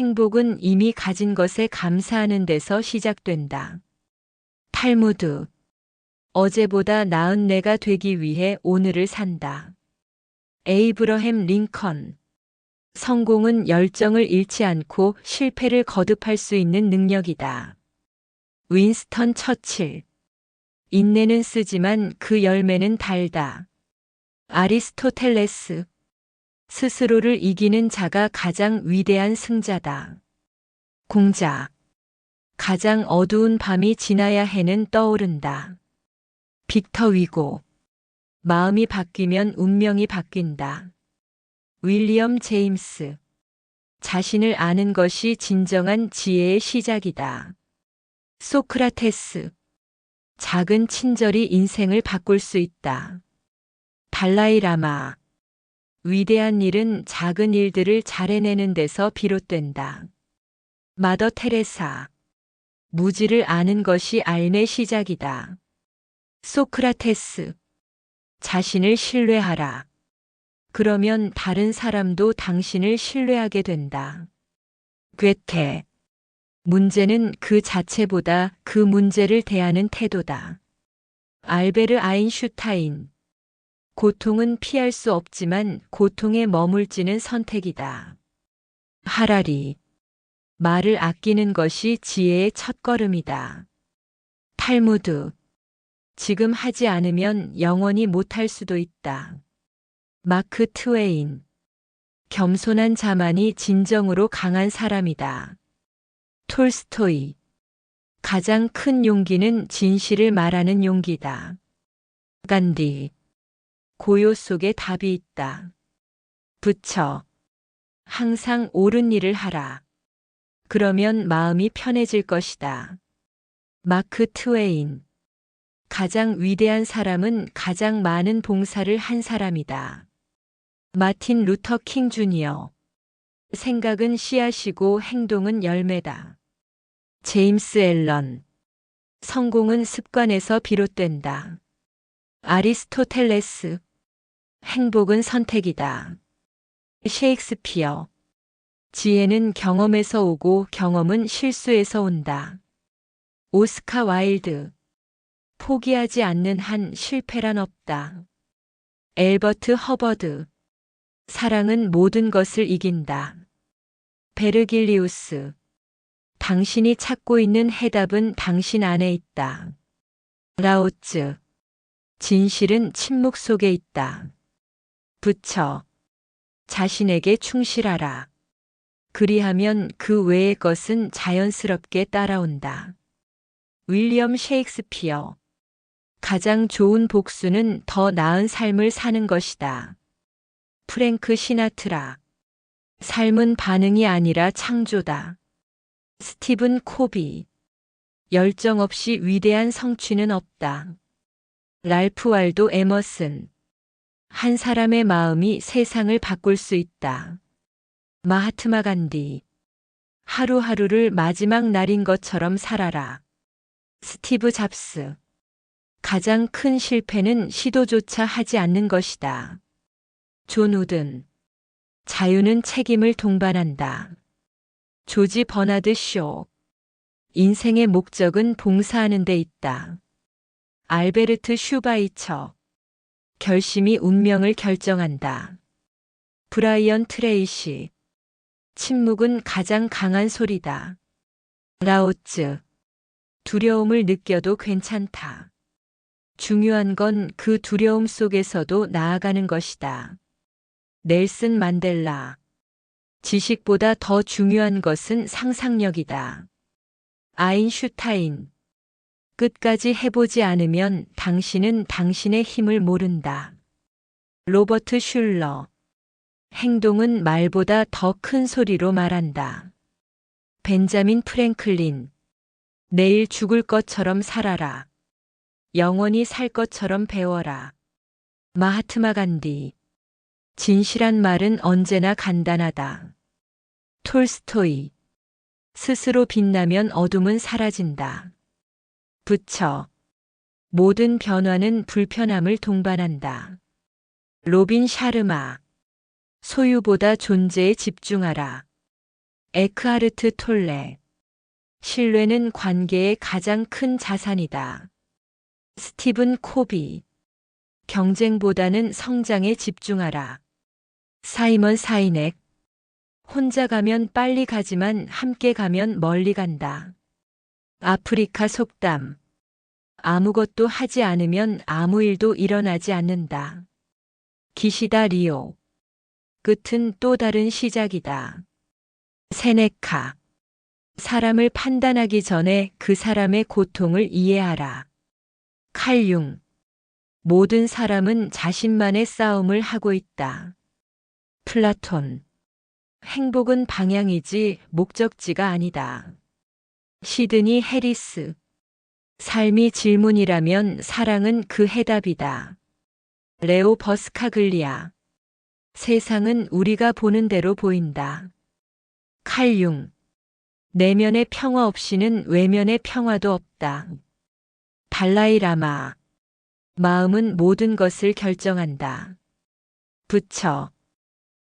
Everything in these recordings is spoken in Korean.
행복은 이미 가진 것에 감사하는 데서 시작된다. 탈무드. 어제보다 나은 내가 되기 위해 오늘을 산다. 에이브러햄 링컨. 성공은 열정을 잃지 않고 실패를 거듭할 수 있는 능력이다. 윈스턴 처칠. 인내는 쓰지만 그 열매는 달다. 아리스토텔레스. 스스로를 이기는 자가 가장 위대한 승자다. 공자. 가장 어두운 밤이 지나야 해는 떠오른다. 빅터 위고. 마음이 바뀌면 운명이 바뀐다. 윌리엄 제임스. 자신을 아는 것이 진정한 지혜의 시작이다. 소크라테스. 작은 친절이 인생을 바꿀 수 있다. 달라이 라마. 위대한 일은 작은 일들을 잘 해내는 데서 비롯된다. 마더 테레사. 무지를 아는 것이 알의 시작이다. 소크라테스. 자신을 신뢰하라. 그러면 다른 사람도 당신을 신뢰하게 된다. 괴테. 문제는 그 자체보다 그 문제를 대하는 태도다. 알베르 아인슈타인. 고통은 피할 수 없지만 고통에 머물지는 선택이다. 하라리. 말을 아끼는 것이 지혜의 첫걸음이다. 탈무드. 지금 하지 않으면 영원히 못할 수도 있다. 마크 트웨인. 겸손한 자만이 진정으로 강한 사람이다. 톨스토이. 가장 큰 용기는 진실을 말하는 용기다. 간디. 고요 속에 답이 있다. 부처. 항상 옳은 일을 하라. 그러면 마음이 편해질 것이다. 마크 트웨인. 가장 위대한 사람은 가장 많은 봉사를 한 사람이다. 마틴 루터 킹 주니어. 생각은 씨앗이고 행동은 열매다. 제임스 앨런. 성공은 습관에서 비롯된다. 아리스토텔레스. 행복은 선택이다. 셰익스피어. 지혜는 경험에서 오고 경험은 실수에서 온다. 오스카 와일드. 포기하지 않는 한 실패란 없다. 엘버트 허버드. 사랑은 모든 것을 이긴다. 베르길리우스. 당신이 찾고 있는 해답은 당신 안에 있다. 라오츠. 진실은 침묵 속에 있다. 부처. 자신에게 충실하라. 그리하면 그 외의 것은 자연스럽게 따라온다. 윌리엄 셰익스피어. 가장 좋은 복수는 더 나은 삶을 사는 것이다. 프랭크 시나트라. 삶은 반응이 아니라 창조다. 스티븐 코비. 열정 없이 위대한 성취는 없다. 랄프 왈도 에머슨. 한 사람의 마음이 세상을 바꿀 수 있다. 마하트마 간디. 하루하루를 마지막 날인 것처럼 살아라. 스티브 잡스. 가장 큰 실패는 시도조차 하지 않는 것이다. 존 우든. 자유는 책임을 동반한다. 조지 버나드 쇼. 인생의 목적은 봉사하는 데 있다. 알베르트 슈바이처. 결심이 운명을 결정한다. 브라이언 트레이시. 침묵은 가장 강한 소리다. 라오츠. 두려움을 느껴도 괜찮다. 중요한 건 그 두려움 속에서도 나아가는 것이다. 넬슨 만델라. 지식보다 더 중요한 것은 상상력이다. 아인슈타인. 끝까지 해보지 않으면 당신은 당신의 힘을 모른다. 로버트 슐러. 행동은 말보다 더 큰 소리로 말한다. 벤자민 프랭클린. 내일 죽을 것처럼 살아라. 영원히 살 것처럼 배워라. 마하트마 간디. 진실한 말은 언제나 간단하다. 톨스토이. 스스로 빛나면 어둠은 사라진다. 부처. 모든 변화는 불편함을 동반한다. 로빈 샤르마. 소유보다 존재에 집중하라. 에크하르트 톨레. 신뢰는 관계의 가장 큰 자산이다. 스티븐 코비. 경쟁보다는 성장에 집중하라. 사이먼 사이넥. 혼자 가면 빨리 가지만 함께 가면 멀리 간다. 아프리카 속담. 아무것도 하지 않으면 아무 일도 일어나지 않는다. 기시다 리오. 끝은 또 다른 시작이다. 세네카. 사람을 판단하기 전에 그 사람의 고통을 이해하라. 칼융. 모든 사람은 자신만의 싸움을 하고 있다. 플라톤. 행복은 방향이지 목적지가 아니다. 시드니 해리스. 삶이 질문이라면 사랑은 그 해답이다. 레오 버스카글리아. 세상은 우리가 보는 대로 보인다. 칼융. 내면의 평화 없이는 외면의 평화도 없다. 달라이 라마. 마음은 모든 것을 결정한다. 부처.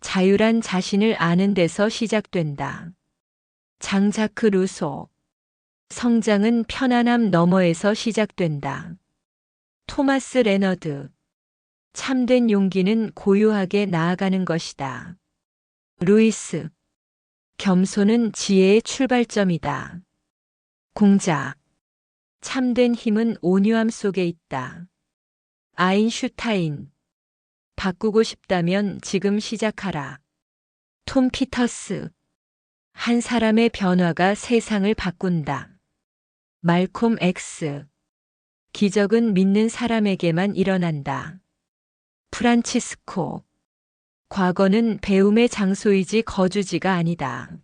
자유란 자신을 아는 데서 시작된다. 장자크 루소. 성장은 편안함 너머에서 시작된다. 토마스 레너드. 참된 용기는 고요하게 나아가는 것이다. 루이스. 겸손은 지혜의 출발점이다. 공자. 참된 힘은 온유함 속에 있다. 아인슈타인. 바꾸고 싶다면 지금 시작하라. 톰 피터스. 한 사람의 변화가 세상을 바꾼다. 말콤 X. 기적은 믿는 사람에게만 일어난다. 프란치스코. 과거는 배움의 장소이지 거주지가 아니다.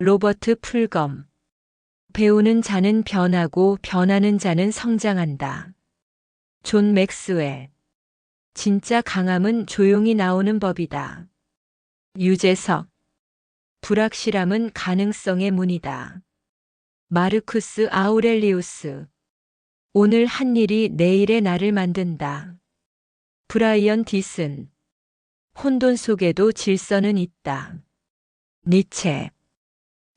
로버트 풀검. 배우는 자는 변하고 변하는 자는 성장한다. 존 맥스웰. 진짜 강함은 조용히 나오는 법이다. 유재석. 불확실함은 가능성의 문이다. 마르쿠스 아우렐리우스. 오늘 한 일이 내일의 나를 만든다. 브라이언 디슨. 혼돈 속에도 질서는 있다. 니체.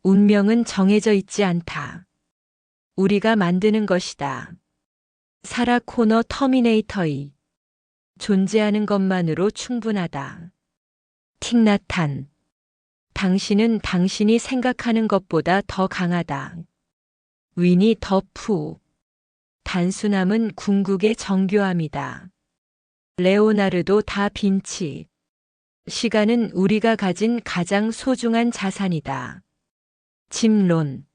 운명은 정해져 있지 않다. 우리가 만드는 것이다. 사라 코너 터미네이터이. 존재하는 것만으로 충분하다. 틱나탄. 당신은 당신이 생각하는 것보다 더 강하다. 위니 더프. 단순함은 궁극의 정교함이다. 레오나르도 다 빈치. 시간은 우리가 가진 가장 소중한 자산이다. 짐론.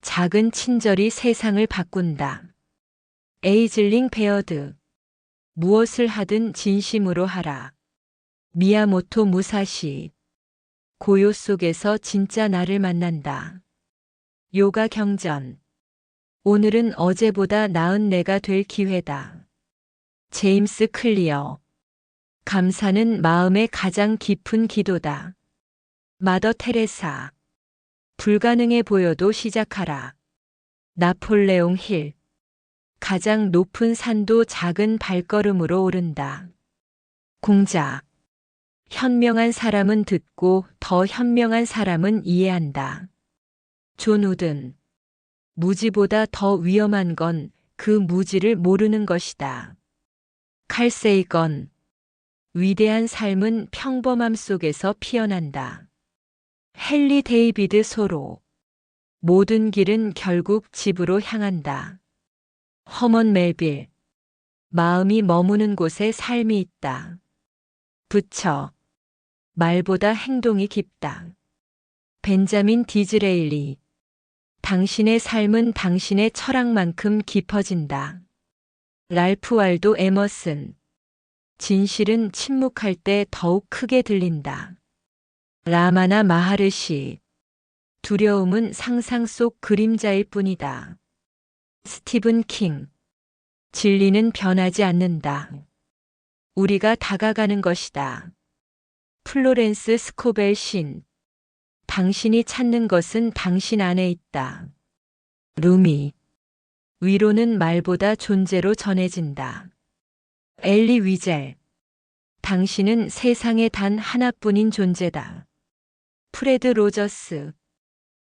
작은 친절이 세상을 바꾼다. 에이즐링 베어드. 무엇을 하든 진심으로 하라. 미야모토 무사시. 고요 속에서 진짜 나를 만난다. 요가 경전. 오늘은 어제보다 나은 내가 될 기회다. 제임스 클리어. 감사는 마음의 가장 깊은 기도다. 마더 테레사. 불가능해 보여도 시작하라. 나폴레옹 힐. 가장 높은 산도 작은 발걸음으로 오른다. 공자. 현명한 사람은 듣고 더 현명한 사람은 이해한다. 존 우든. 무지보다 더 위험한 건 그 무지를 모르는 것이다. 칼세이건. 위대한 삶은 평범함 속에서 피어난다. 헨리 데이비드 소로. 모든 길은 결국 집으로 향한다. 허먼 멜빌. 마음이 머무는 곳에 삶이 있다. 부처. 말보다 행동이 깊다. 벤자민 디즈레일리. 당신의 삶은 당신의 철학만큼 깊어진다. 랄프 왈도 에머슨. 진실은 침묵할 때 더욱 크게 들린다. 라마나 마하르시. 두려움은 상상 속 그림자일 뿐이다. 스티븐 킹. 진리는 변하지 않는다. 우리가 다가가는 것이다. 플로렌스 스코벨 신. 당신이 찾는 것은 당신 안에 있다. 루미. 위로는 말보다 존재로 전해진다. 엘리 위젤. 당신은 세상에 단 하나뿐인 존재다. 프레드 로저스